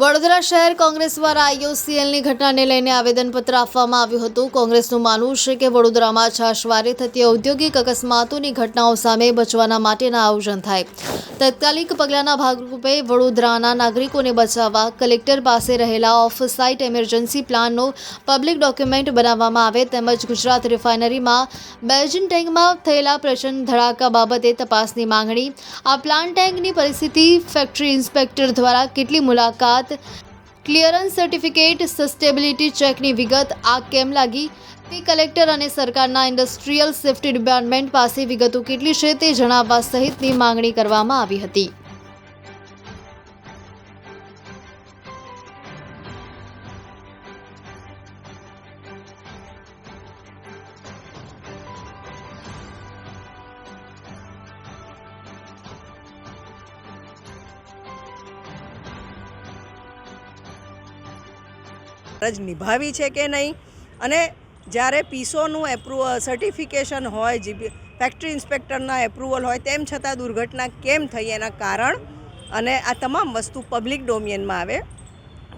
વડોદરા શહેર કોંગ્રેસ દ્વારા આઈઓસીએલની ઘટનાને લઈને આવેદનપત્ર આપવામાં આવ્યું હતું. કોંગ્રેસનું માનવું છે કે વડોદરામાં છાશવારે થતી ઔદ્યોગિક અકસ્માતોની ઘટનાઓ સામે બચવાના માટેના આયોજન થાય. તાત્કાલિક પગલાંના ભાગરૂપે વડોદરાના નાગરિકોને બચાવવા કલેક્ટર પાસે રહેલા ઓફ સાઇટ એમરજન્સી પ્લાનનો પબ્લિક ડોક્યુમેન્ટ બનાવવામાં આવે તેમજ ગુજરાત રિફાઇનરીમાં બેન્ઝિન ટેન્કમાં થયેલા પ્રચંડ ધડાકા બાબતે તપાસની માંગણી. આ પ્લાન્ટ ટેન્કની પરિસ્થિતિ ફેક્ટરી ઇન્સ્પેક્ટર દ્વારા કેટલી મુલાકાત ક્લિયરન્સ સર્ટિફિકેટ, સસ્ટેબિલિટી ચેકની વિગત આ કેમ લાગી? તે કલેક્ટર અને સરકારના ઇન્ડસ્ટ્રીયલ સેફ્ટી ડિપાર્ટમેન્ટ પાસે વિગતો કેટલી છે તે જણાવવા સહિતની માંગણી કરવામાં આવી હતી. ફરજ નિભાવી છે કે નહીં? અને જ્યારે પીસોનું એપ્રુવ સર્ટિફિકેશન હોય ફેક્ટરી ઇન્સ્પેક્ટરના એપ્રુવલ હોય, તેમ છતાં દુર્ઘટના કેમ થઈ એના કારણ અને આ તમામ વસ્તુ પબ્લિક ડોમિયનમાં આવે.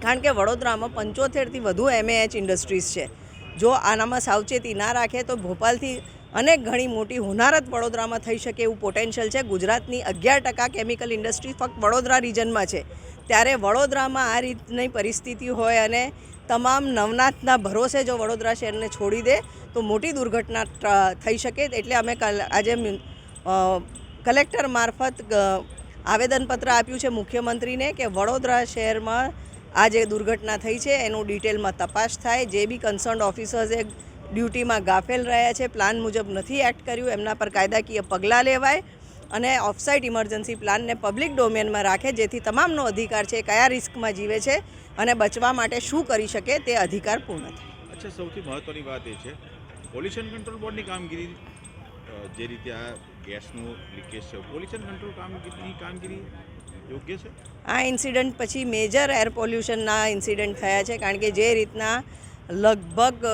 કારણ કે વડોદરામાં પંચોતેરથી વધુ એમએએચ ઇન્ડસ્ટ્રીઝ છે. જો આનામાં સાવચેતી ના રાખે તો ભોપાલથી અનેક ઘણી મોટી હોનારત વડોદરામાં થઈ શકે એવું પોટેન્શિયલ છે. ગુજરાતની અગિયાર ટકા કેમિકલ ઇન્ડસ્ટ્રી ફક્ત વડોદરા રિજનમાં છે. ત્યારે વડોદરામાં આ રીતની પરિસ્થિતિ હોય અને તમામ નવનાથના ભરોસે જો વડોદરા શહેરને છોડી દે, તો મોટી દુર્ઘટના થઈ શકે. એટલે અમે આજે કલેક્ટર મારફત આવેદનપત્ર આપ્યું છે મુખ્યમંત્રીને કે વડોદરા શહેરમાં આ જે દુર્ઘટના થઈ છે, એનું ડિટેલમાં તપાસ થાય. જે બી કન્સર્ન ઓફિસર્સે ડ્યુટીમાં ગાફેલ રહ્યા છે પ્લાન મુજબ નથી એક્ટ કર્યું. એમના પર કાયદાકીય પગલાં લેવાય. અને ઓફસાઇટ ઇમરજન્સી પ્લાનને પબ્લિક ડોમેનમાં રાખે જેથી તમામનો અધિકાર છે કયા રિસ્કમાં જીવે છે અને બચવા માટે શું કરી શકે તે અધિકાર પૂર્ણ થાય. અચ્છા સૌથી મહત્વની વાત એ છે પોલ્યુશન કંટ્રોલ બોર્ડની કામગીરી જે રીતે આ ગેસનું લીકેજ છે પોલ્યુશન કંટ્રોલ કામગીરીની કામગીરી યોગ્ય છે? આ ઇન્સિડન્ટ પછી મેજર એર પોલ્યુશનના ઇન્સિડન્ટ થયા છે કારણ કે જે રીતના લગભગ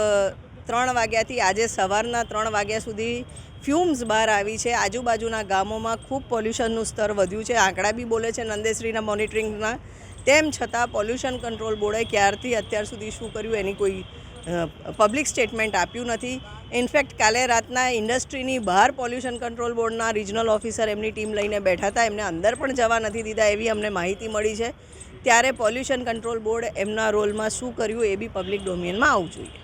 ત્રણ વાગ્યાથી આજે સવારના ત્રણ વાગ્યા સુધી ફ્યુમ્સ બહાર આવી છે. આજુબાજુના ગામોમાં ખૂબ પોલ્યુશનનું સ્તર વધ્યું છે. આંકડા બી બોલે છે નંદેશ્રીના મોનિટરિંગના. તેમ છતાં પોલ્યુશન કંટ્રોલ બોર્ડે ક્યારથી અત્યાર સુધી શું કર્યું એની કોઈ પબ્લિક સ્ટેટમેન્ટ આપ્યું નથી. ઇનફેક્ટ કાલે રાતના ઇન્ડસ્ટ્રીની બહાર પોલ્યુશન કંટ્રોલ બોર્ડના રિજનલ ઓફિસર એમની ટીમ લઈને બેઠા હતા. એમને અંદર પણ જવા નથી દીધા એવી અમને માહિતી મળી છે. ત્યારે પોલ્યુશન કંટ્રોલ બોર્ડ એમના રોલમાં શું કર્યું એ બી પબ્લિક ડોમિયનમાં આવવું જોઈએ.